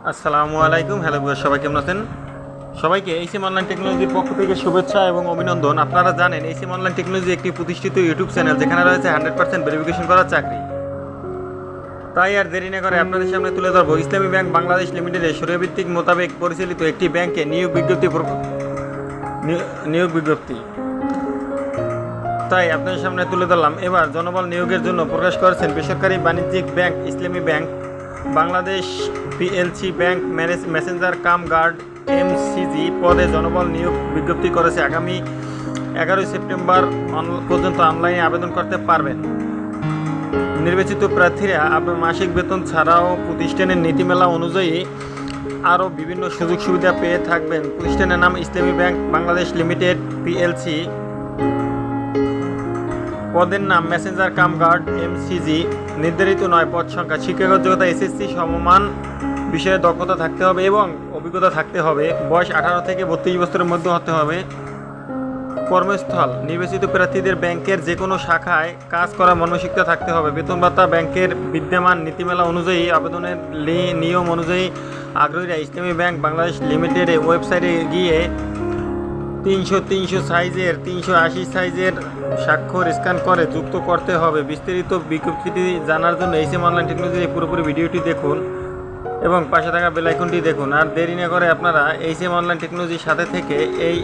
আসসালামু আলাইকুম। Hello viewer সবাই কেমন আছেন? সবাইকে এইসিম অনলাইন টেকনোলজির পক্ষ থেকে শুভেচ্ছা এবং অভিনন্দন। আপনারা জানেন এইসিম অনলাইন টেকনোলজি একটি প্রতিষ্ঠিত ইউটিউব চ্যানেল যেখানে রয়েছে হান্ড্রেড পার্সেন্ট ভেরিফিকেশন করার চাকরি। তাই আর দেরি না করে আপনাদের সামনে তুলে ধরবো। ইসলামী ব্যাংক বাংলাদেশ লিমিটেডের সূর্যভিত্তিক মোতাবেক পরিচালিত একটি ব্যাংকে নিয়োগ বিজ্ঞপ্তি নিয়োগ বিজ্ঞপ্তি। তাই আপনাদের সামনে তুলে ধরলাম। এবার জনবল নিয়োগের জন্য প্রকাশ করেছেন বেসরকারি বাণিজ্যিক bank, Islami bank Bangladesh PLC bank manage messenger cum guard MCG পদে জনবল নিয়োগ বিজ্ঞপ্তি করেছে। আগামী এগারোই সেপ্টেম্বর পর্যন্ত অনলাইনে আবেদন করতে পারবেন। নির্বাচিত প্রার্থীরা আপনার মাসিক বেতন ছাড়াও প্রতিষ্ঠানের নীতিমালা অনুযায়ী আরও বিভিন্ন সুযোগ সুবিধা পেয়ে থাকবেন। প্রতিষ্ঠানের নাম ইসলামী ব্যাংক বাংলাদেশ লিমিটেড পিএলসি পদের নাম মেসেঞ্জার কাম গার্ড এমসিজি নির্ধারিত নয় পদ সংখ্যা। শিক্ষাগত যোগ্যতা এসএসসি সমমান বিষয়ে দক্ষতা থাকতে হবে এবং অভিজ্ঞতা থাকতে হবে। বয়স আঠারো থেকে বত্রিশ বছরের মধ্যে হতে হবে। কর্মস্থল, নির্বাচিত প্রার্থীদের ব্যাংকের যে কোনো শাখায় কাজ করা মর্মশিক্ষা থাকতে হবে। বেতন ভাতা ব্যাংকের বিদ্যমান নীতিমালা অনুযায়ী আবেদনের নিয়ম অনুযায়ী আগ্রহীরা ইসলামী ব্যাংক বাংলাদেশ লিমিটেডের ওয়েবসাইটে গিয়ে তিনশো তিনশো সাইজের, তিনশো আশি সাইজের স্বাক্ষর স্ক্যান করে, যুক্ত করতে হবে। বিস্তারিত বিজ্ঞপ্তিটি জানার জন্য এইসএম অনলাইন টেকনোলজির পুরোপুরি ভিডিওটি দেখুন এবং পাশে থাকা বেলাইকনটি দেখুন। আর দেরি না করে আপনারা এইসএম অনলাইন টেকনোলজির সাথে থেকে এই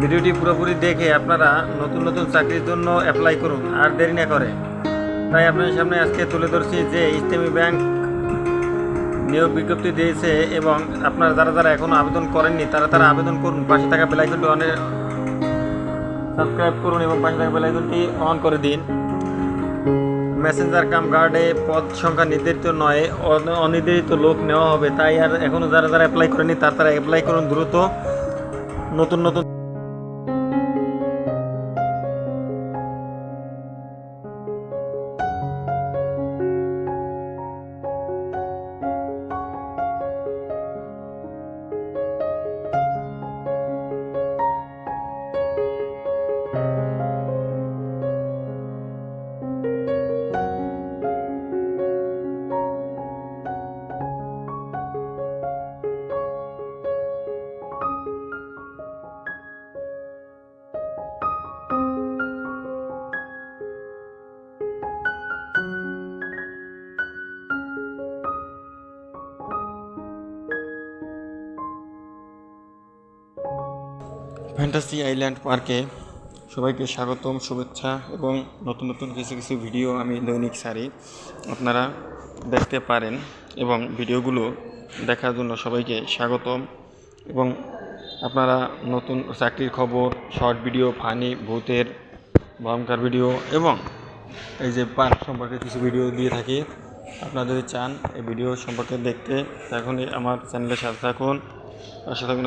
ভিডিওটি পুরোপুরি দেখে আপনারা নতুন নতুন চাকরির জন্য অ্যাপ্লাই করুন। আর দেরি না করে। তাই আপনাদের সামনে আজকে তুলে ধরছি যে ইসলামী ব্যাংক নিয়োগ বিজ্ঞপ্তি দিয়েছে এবং আপনারা যারা যারা এখনও আবেদন করেননি, তারা তারা আবেদন করুন। পাশে থাকা বেলাইকনটি অনে সাবস্ক্রাইব করুন এবং পাশে থাকা বেলাইকনটি অন করে দিন। মেসেঞ্জার কাম গার্ডে পদ সংখ্যা নির্ধারিত নয়, অন- অনির্ধারিত লোক নেওয়া হবে, তাই আর এখনও যারা যারা অ্যাপ্লাই করেনি, তারা তারা অ্যাপ্লাই করুন দ্রুত। নতুন নতুন ফ্যান্টাসি আইল্যান্ড পার্কে সবাইকে স্বাগতম, শুভেচ্ছা এবং নতুন নতুন কিছু কিছু ভিডিও আমি দৈনিক সারি। আপনারা দেখতে পারেন এবং ভিডিওগুলো দেখার জন্য সবাইকে স্বাগতম এবং আপনারা নতুন চাকরির খবর শর্ট ভিডিও ফানি ভূতের, ভয়ঙ্কর ভিডিও এবং এই যে পার্ক সম্পর্কে কিছু ভিডিও দিয়ে থাকি। আপনারা যদি চান এই ভিডিও সম্পর্কে দেখতে তখনই আমার চ্যানেলের সাথে থাকুন। পাশে থাকুন।